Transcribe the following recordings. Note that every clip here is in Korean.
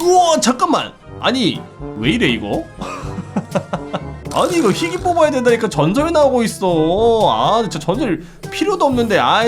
우와 잠깐만. 아니 왜 이래 이거? 아니 이거 희귀 뽑아야 된다니까 전설 나오고 있어. 아 진짜 전설 필요도 없는데 아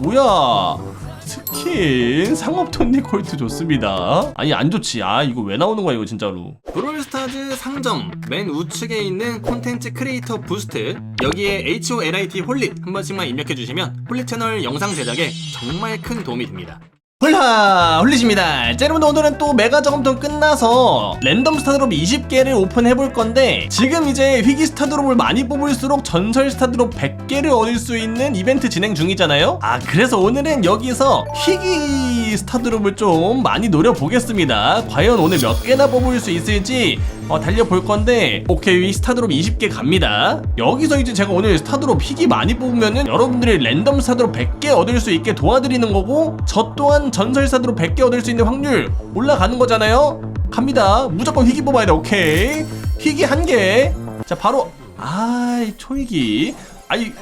뭐야. 스킨 상업톤니 콜트 좋습니다. 아니 안 좋지. 아 이거 왜 나오는 거야 이거 진짜로. 브롤스타즈 상점 맨 우측에 있는 콘텐츠 크리에이터 부스트. 여기에 HOLIT 홀릿 한 번씩만 입력해 주시면 홀릿 채널 영상 제작에 정말 큰 도움이 됩니다. 홀라 홀리십니다. 자 여러분 오늘은 또 메가 저금통 끝나서 랜덤 스타드롭 20개를 오픈해 볼 건데 지금 이제 희귀 스타드롭을 많이 뽑을수록 전설 스타드롭 100개를 얻을 수 있는 이벤트 진행 중이잖아요? 아 그래서 오늘은 여기서 희귀 스타드롭을 좀 많이 노려보겠습니다. 과연 오늘 몇 개나 뽑을 수 있을지 어, 달려볼 건데 오케이 스타드롭 20개 갑니다. 여기서 이제 제가 오늘 스타드롭 희귀 많이 뽑으면은 여러분들이 랜덤 스타드롭 100개 얻을 수 있게 도와드리는 거고 저 또한 전설 스타드롭 100개 얻을 수 있는 확률 올라가는 거잖아요? 갑니다. 무조건 희귀 뽑아야 돼. 오케이. 희귀 한개자 바로 아이 초희귀 아니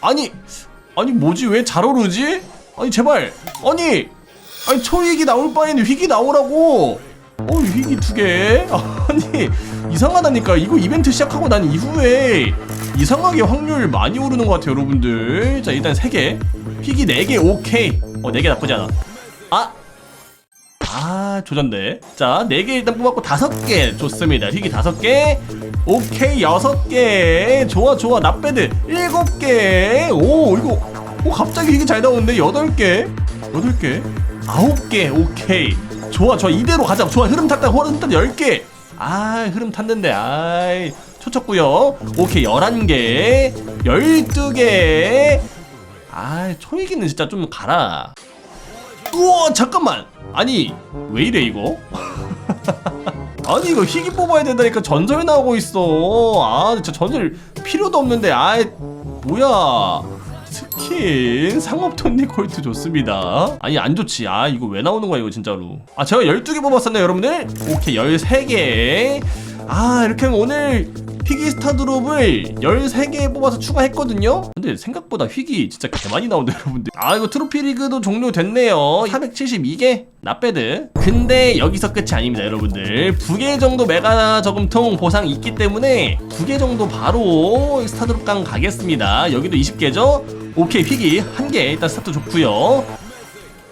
아니 아니 뭐지? 왜 잘 오르지? 아니 제발. 아니 아니 초희귀 나올 바에는 희귀 나오라고 어 희귀 두개 아니 이상하다니까 이거 이벤트 시작하고 난 이후에 이상하게 확률 많이 오르는 것 같아요 여러분들 자 일단 3개 희귀 4개 오케이 어 4개 나쁘지 않아 아 아, 조전대. 자, 4개 일단 뽑았고, 5개. 좋습니다. 희귀 5개. 오케이, 6개. 좋아, 좋아. 나빼드. 7개. 오, 이거. 오, 갑자기 희귀 잘 나오는데? 8개. 8개. 9개. 오케이. 좋아, 좋아. 이대로 가자. 좋아. 흐름 탔다. 흐름 탔다. 10개. 아, 흐름 탔는데. 아이. 초쳤고요. 오케이, 11개. 12개. 아, 초이기는 진짜 좀 가라. 우와 잠깐만 아니 왜 이래 이거 아니 이거 희귀 뽑아야 된다니까 전설 나오고 있어 아 진짜 전설 필요도 없는데 아 뭐야 스킨 상업톤니 콜트 좋습니다. 아니 안 좋지. 아 이거 왜 나오는 거야 이거 진짜로. 아 제가 12개 뽑았었네요 여러분들. 오케이 13개. 아 이렇게 하면 오늘 희귀 스타 드롭을 13개 뽑아서 추가했거든요? 근데 생각보다 희귀 진짜 개 많이 나오네 여러분들. 아 이거 트로피 리그도 종료됐네요. 472개? 나빼드. 근데 여기서 끝이 아닙니다 여러분들. 두개 정도 메가 저금통 보상 있기 때문에 두개 정도 바로 스타드롭 강 가겠습니다. 여기도 20개죠? 오케이 희귀 한 개. 일단 스타트 좋고요.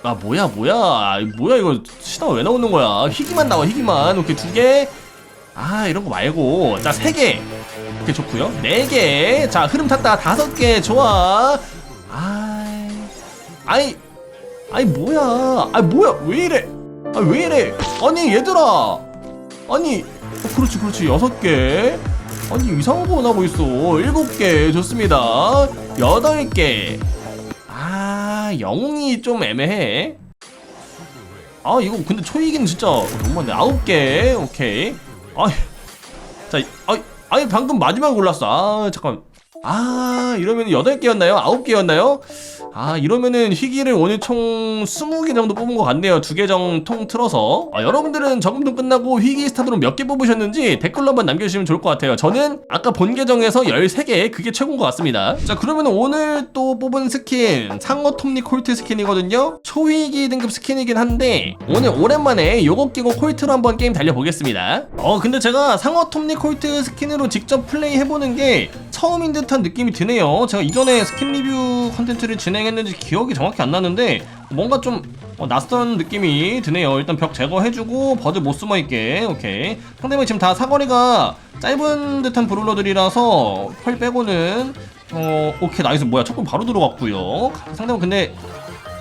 아 뭐야 뭐야? 뭐야 이거 시나가 왜 나오는 거야? 희귀만 나와 희귀만. 오케이 두개 아 이런 거 말고. 자세 개. 이렇게 좋고요. 네 개. 자 흐름 탔다. 다섯 개. 좋아. 아이. 아이. 아이 뭐야? 아 뭐야? 왜 이래? 아왜 이래? 아니 얘들아. 아니 어, 그렇지 그렇지. 여섯 개. 아니 이상한 거 나고 있어. 일곱 개. 좋습니다. 여덟 개아 영웅이 좀 애매해. 아 이거 근데 초이기는 진짜 너무 많네. 아홉 개. 오케이 아이 자 아이 아니 방금 마지막 골랐어. 아 잠깐 아 이러면 여덟 개였나요? 아홉 개였나요 아 이러면은 희귀를 오늘 총 20개 정도 뽑은 것 같네요. 두 계정 통 틀어서. 아, 여러분들은 저금통 끝나고 희귀 스타드로 몇개 뽑으셨는지 댓글로 한번 남겨주시면 좋을 것 같아요. 저는 아까 본 계정에서 13개 그게 최고인 것 같습니다. 자 그러면 오늘 또 뽑은 스킨 상어 톱니 콜트 스킨이거든요. 초희귀 등급 스킨이긴 한데 오늘 오랜만에 요거 끼고 콜트로 한번 게임 달려보겠습니다. 어 근데 제가 상어 톱니 콜트 스킨으로 직접 플레이 해보는 게 처음인 듯한 느낌이 드네요. 제가 이전에 스킨 리뷰 컨텐츠를 진행 했는지 기억이 정확히 안 나는데 뭔가 좀 어, 낯선 느낌이 드네요. 일단 벽 제거해주고 버드 못 숨어있게. 오케이. 상대방이 지금 다 사거리가 짧은 듯한 브롤러들이라서 펄 빼고는 어 오케이. 나이스. 뭐야. 첫번 바로 들어갔고요. 상대방 근데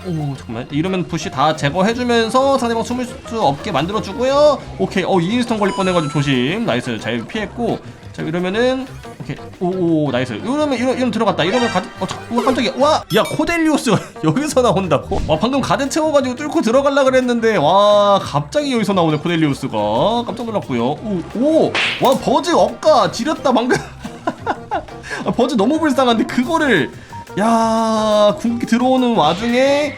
오 잠깐만. 이러면 부시 다 제거해주면서 상대방 숨을 수 없게 만들어주고요. 오케이. 어 2인스턴 걸릴 뻔해가지고 조심. 나이스. 잘 피했고 자 이러면은 오케이 오오 나이스. 이러면 이러, 이러면 들어갔다. 이러면 가드 어 자, 우와 깜짝이야. 와야 코델리오스가 여기서 나온다고? 와 방금 가드 채워가지고 뚫고 들어갈라 그랬는데 와 갑자기 여기서 나오네 코델리오스가. 깜짝 놀랐고요. 오오와 버즈 억까 지렸다 방금. 아, 버즈 너무 불쌍한데 그거를 야 궁극기 들어오는 와중에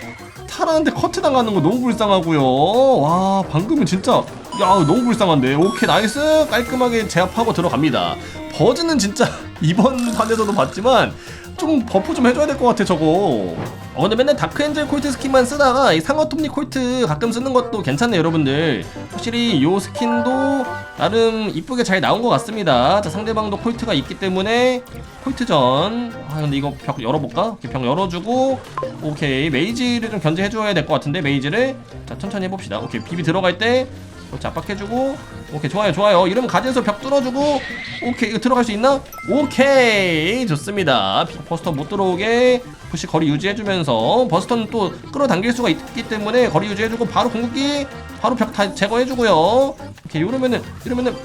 타라한테 커트 당하는 거 너무 불쌍하고요. 와 방금은 진짜 야 너무 불쌍한데. 오케이 나이스. 깔끔하게 제압하고 들어갑니다. 버즈는 진짜 이번 판에서도 봤지만 좀 버프 좀 해줘야 될 것 같아 저거. 어 근데 맨날 다크엔젤 콜트 스킨만 쓰다가 이 상어 톱니 콜트 가끔 쓰는 것도 괜찮네요 여러분들. 확실히 요 스킨도 나름 이쁘게 잘 나온 것 같습니다. 자 상대방도 콜트가 있기 때문에 콜트전. 아 근데 이거 벽 열어볼까? 이렇게 벽 열어주고 오케이. 메이지를 좀 견제해줘야 될 것 같은데 메이지를. 자 천천히 해봅시다. 오케이 비비 들어갈 때 그렇지 압박해주고 오케이 좋아요 좋아요 이러면 가지에서 벽 뚫어주고 오케이 이거 들어갈 수 있나? 오케이 좋습니다 비- 버스터 못 들어오게 푸시 거리 유지해주면서 버스터는 또 끌어당길 수가 있기 때문에 거리 유지해주고 바로 궁극기 바로 벽 다 제거해주고요 오케이 이러면은 이러면은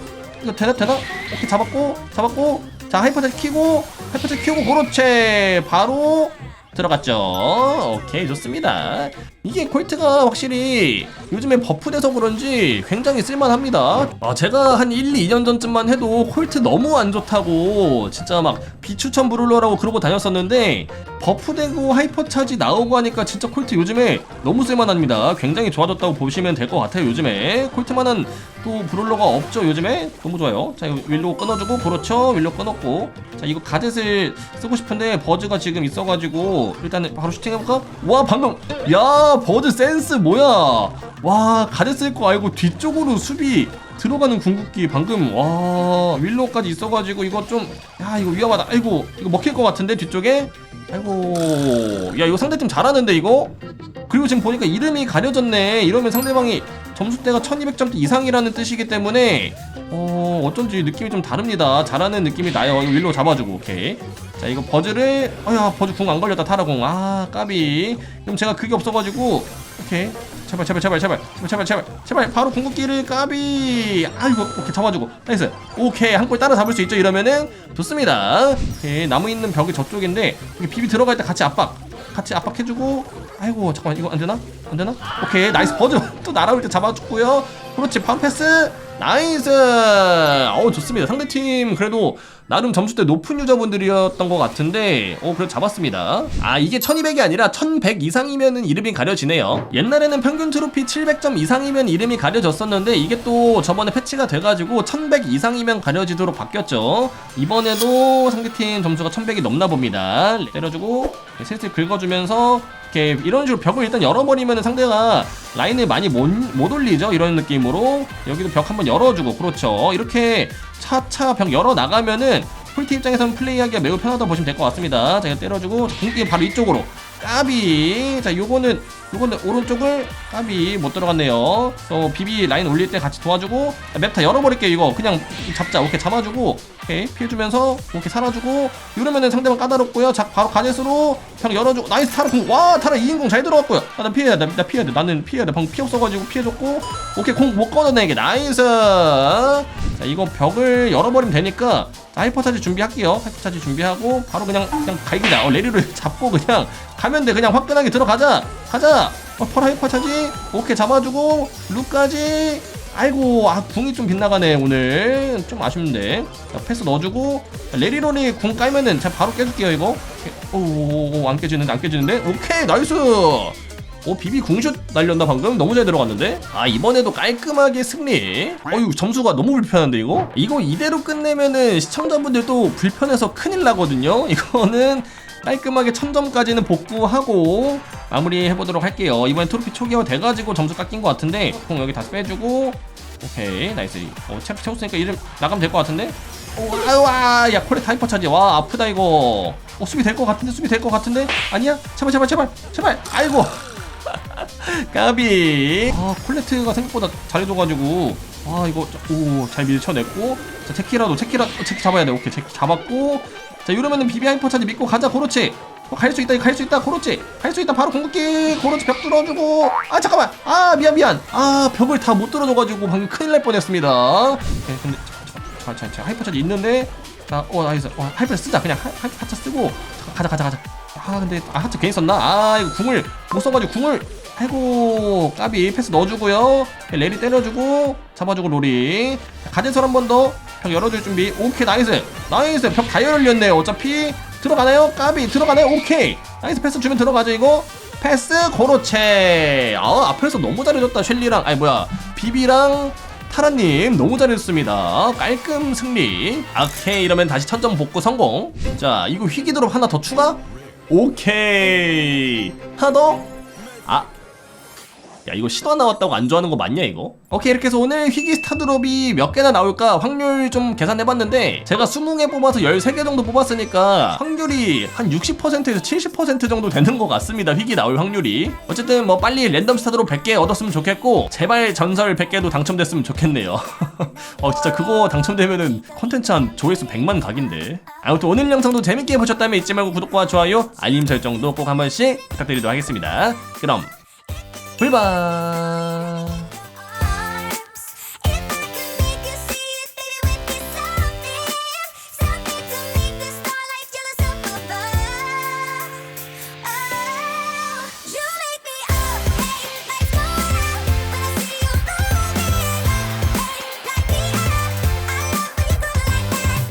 이거 되나 되나? 오케이 잡았고 잡았고 자 하이퍼즈 키고 하이퍼즈 키우고 그렇지 바로 들어갔죠. 오케이 좋습니다. 이게 콜트가 확실히 요즘에 버프돼서 그런지 굉장히 쓸만합니다. 아, 제가 한 1, 2년 전쯤만 해도 콜트 너무 안 좋다고 진짜 막 비추천 브룰러라고 그러고 다녔었는데 버프되고 하이퍼 차지 나오고 하니까 진짜 콜트 요즘에 너무 쓸만합니다. 굉장히 좋아졌다고 보시면 될 것 같아요. 요즘에 콜트만한 또 브룰러가 없죠. 요즘에 너무 좋아요. 자 이거 윌로우 끊어주고 그렇죠. 윌로우 끊었고 자 이거 가젯을 쓰고 싶은데 버즈가 지금 있어가지고 일단은 바로 슈팅해볼까? 와 방금 야 버즈 센스 뭐야? 와쓸거 알고 뒤쪽으로 수비 들어가는 궁극기 방금 와 윌로우까지 있어가지고 이거 좀 야 이거 위험하다. 아이고 이거 먹힐 것 같은데 뒤쪽에 아이고 야 이거 상대팀 잘하는데 이거 그리고 지금 보니까 이름이 가려졌네 이러면 상대방이 점수대가 1200점대 이상이라는 뜻이기 때문에 어 어쩐지 느낌이 좀 다릅니다. 잘하는 느낌이 나요. 이거 윌로 잡아주고 오케이. 자 이거 버즈를 어야 버즈 궁 안 걸렸다 타라궁. 아 까비. 그럼 제가 그게 없어가지고 오케이. 제발 제발 제발 제발 제발 제발 제발. 제발 바로 궁극기를 까비. 아이고 오케이 잡아주고. 나이스. 오케이 한 골 따라 잡을 수 있죠 이러면은. 좋습니다. 오케이 나무 있는 벽이 저쪽인데 이게 비비 들어갈 때 같이 압박 같이 압박해주고 아이고 잠깐만 이거 안되나? 안되나? 오케이 나이스 버즈. 또 날아올 때 잡아줬고요. 그렇지 바로 패스. 나이스. 어우 좋습니다. 상대팀 그래도 나름 점수대 높은 유저분들이었던 것 같은데 어 그래도 잡았습니다. 아 이게 1200이 아니라 1100 이상이면은 이름이 가려지네요. 옛날에는 평균 트로피 700점 이상이면 이름이 가려졌었는데 이게 또 저번에 패치가 돼가지고 1100 이상이면 가려지도록 바뀌었죠. 이번에도 상대팀 점수가 1100이 넘나 봅니다. 때려주고 네, 슬슬 긁어주면서 이렇게 이런 식으로 벽을 일단 열어버리면 상대가 라인을 많이 못, 못 올리죠? 이런 느낌으로. 여기도 벽 한번 열어주고. 그렇죠. 이렇게 차차 벽 열어 나가면은 폴티 입장에서는 플레이하기가 매우 편하다고 보시면 될 것 같습니다. 자 이거 때려주고 궁극기 바로 이쪽으로 까비. 자 요거는 요거는 오른쪽을 까비 못 들어갔네요. 또 비비 라인 올릴 때 같이 도와주고 맵다 열어버릴게요 이거. 그냥 잡자. 오케이 잡아주고 오케이 피해주면서 오케이 살아주고 이러면은 상대방 까다롭고요. 자 바로 가젯으로 벽 열어주고 나이스 타라 궁와 타라 2인공 잘 들어갔고요. 아, 나 피해야 돼나 피해야 돼. 나는 피해야 돼. 방금 피 없어가지고 피해줬고 오케이 공 못 걷어내게. 나이스. 자 이거 벽을 열어버리면 되니까 자, 하이퍼 차지 준비할게요. 하이퍼 차지 준비하고 바로 그냥 그냥 갈기자 어, 레리를 잡고 그냥 가면 돼. 그냥 화끈하게 들어가자. 가자. 어, 펄 하이퍼 차지? 오케이 잡아주고 룩까지. 아이고 아 궁이 좀 빗나가네 오늘. 좀 아쉽는데. 자, 패스 넣어주고 레리론이 궁 깔면은 제가 바로 깨줄게요 이거. 오안 깨지는데 안 깨지는데? 오케이 나이스! 오 비비 궁슛 날렸나 방금? 너무 잘 들어갔는데? 아 이번에도 깔끔하게 승리. 어유 점수가 너무 불편한데 이거? 이거 이대로 끝내면은 시청자분들도 불편해서 큰일 나거든요? 이거는 깔끔하게 1000점까지는 복구하고 마무리 해보도록 할게요. 이번엔 트로피 초기화 돼가지고 점수 깎인 것 같은데 공 여기 다시 빼주고. 오케이 나이스. 어 챔프 채웠으니까 이름 나가면 될 것 같은데? 오 아유 와야 코레 타이퍼 차지. 와 아프다 이거. 어 수비 될 것 같은데? 수비 될 것 같은데? 아니야? 제발 제발 제발 제발. 아이고. 까비. 아 콜레트가 생각보다 잘해줘가지고. 아 이거 오잘 밀쳐냈고. 자 체키라도 체키라 어, 체키 잡아야 돼. 오케이 체키 잡았고 자 이러면은 비비 하이퍼 차지 믿고 가자 그렇지 어, 갈수 있다 갈 수 있다 그렇지 갈수 있다 바로 궁극기. 그렇지 벽 뚫어주고. 아 잠깐만. 아 미안 미안. 아 벽을 다 못 뚫어줘가지고 방금 큰일 날 뻔했습니다. 오케이 근데 자자자 하이퍼 차지 있는데 자어 나이스 어. 하이퍼 쓰자. 그냥 하, 하이퍼 차 쓰고. 가자 가자 가자. 아 근데 아 하트 괜히 썼나? 아 이거 궁을 못 써가지고 궁을 아이고 까비 패스 넣어주고요. 레리 때려주고 잡아주고 로리. 가진설 한 번 더 벽 열어줄 준비. 오케이 나이스. 나이스. 벽 다 열렸네요. 어차피 들어가나요? 까비 들어가나요? 오케이. 나이스. 패스 주면 들어가죠 이거. 패스 고로체. 아 앞에서 너무 잘해줬다 셸리랑. 아니 뭐야. 비비랑 타라님 너무 잘했습니다. 깔끔 승리. 오케이. 이러면 다시 천점 복구 성공. 자 이거 희귀 드롭 하나 더 추가? 오케이. 하나 더? 아. 야 이거 시도 나왔다고 안 좋아하는 거 맞냐 이거? 오케이 이렇게 해서 오늘 희귀 스타드롭이 몇 개나 나올까 확률 좀 계산해봤는데 제가 20개 뽑아서 13개 정도 뽑았으니까 확률이 한 60%에서 70% 정도 되는 것 같습니다 희귀 나올 확률이 어쨌든 뭐 빨리 랜덤 스타드롭 100개 얻었으면 좋겠고 제발 전설 100개도 당첨됐으면 좋겠네요 어 진짜 그거 당첨되면은 콘텐츠 한 조회수 100만 각인데 아무튼 오늘 영상도 재밌게 보셨다면 잊지 말고 구독과 좋아요 알림 설정도 꼭 한 번씩 부탁드리도록 하겠습니다 그럼 불방